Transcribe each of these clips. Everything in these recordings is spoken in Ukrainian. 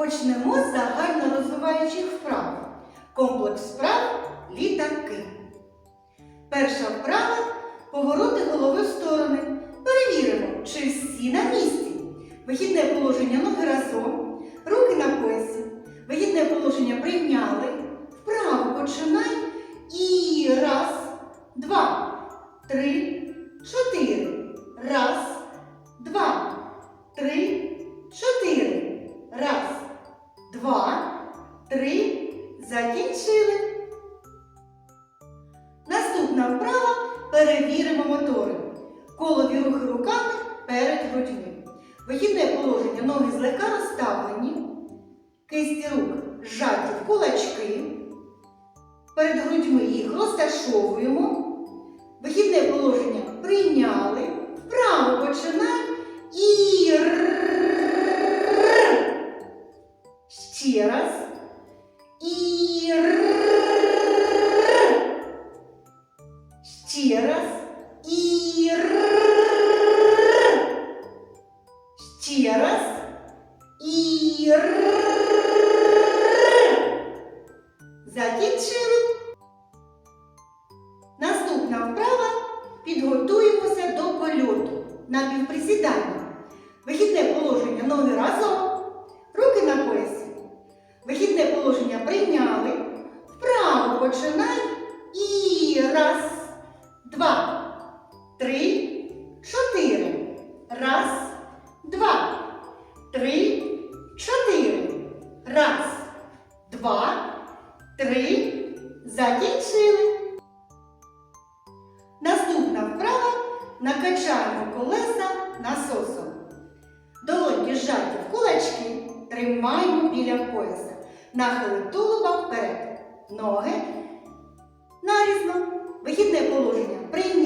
Почнемо з загально розвиваючих вправ. Комплекс вправ літаки. Перша вправа повороти голови в сторони. Перевіримо, чи всі на місці. Вихідне положення ноги разом, руки на поясі. Вихідне положення прийняли. Вправо починай. Перевіримо мотори. Колові рухи руками перед грудьми. Вихідне положення ноги злегка розставлені. Кисті рук зжаті в кулачки. Перед грудьми їх розташовуємо. Вихідне положення Закінчили. Наступна вправа. Підготуємося до польоту на півприсідання. Вихідне положення ноги разом. Руки на поясі. Вихідне положення прийняли. Вправо починай. І раз, два, три, накачаємо колеса насосом. Долоньки зжаті в кулачки, тримаємо біля пояса. Нахили тулуба вперед. Ноги нарізно. Вихідне положення прийняли.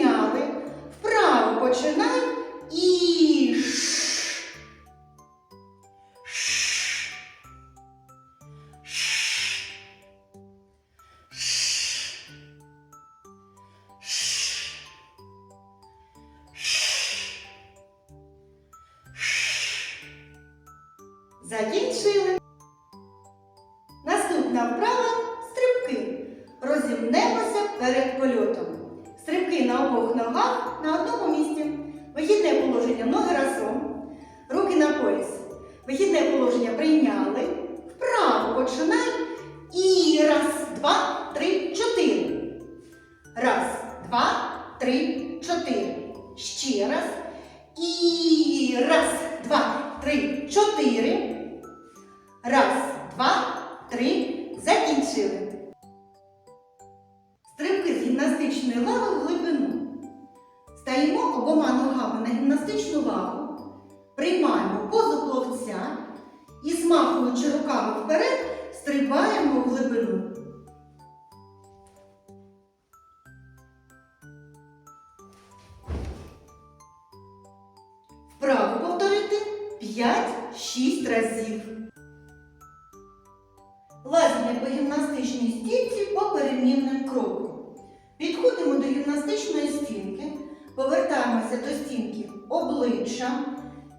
Закінчили. Наступна вправа стрибки. Розімнемося перед польотом. Стрибки на обох ногах на одному місці. Вихідне положення ноги разом. Руки на пояс. Вихідне положення прийняли. Раз, два, три. Закінчили. Стрибки з гімнастичної лави в глибину. Стаємо обома ногами на гімнастичну лаву, приймаємо позу пловця і, змахуючи руками вперед, стрибаємо в глибину. Вправо повторити 5-6 разів. По гімнастичній стінці по перемінним крокам. Підходимо до гімнастичної стінки, повертаємося до стінки обличчям,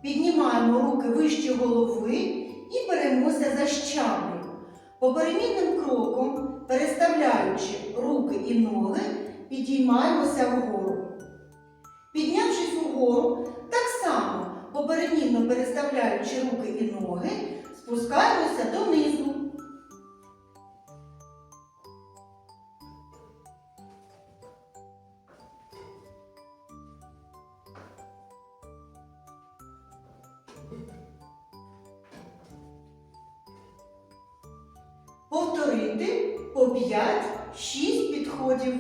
піднімаємо руки вище голови і беремося за щаблею. По перемінним крокам, переставляючи руки і ноги, підіймаємося вгору. Піднявшись угору, так само поперемінно переставляючи руки і ноги, спускаємося донизу. Повторити по 5-6 підходів.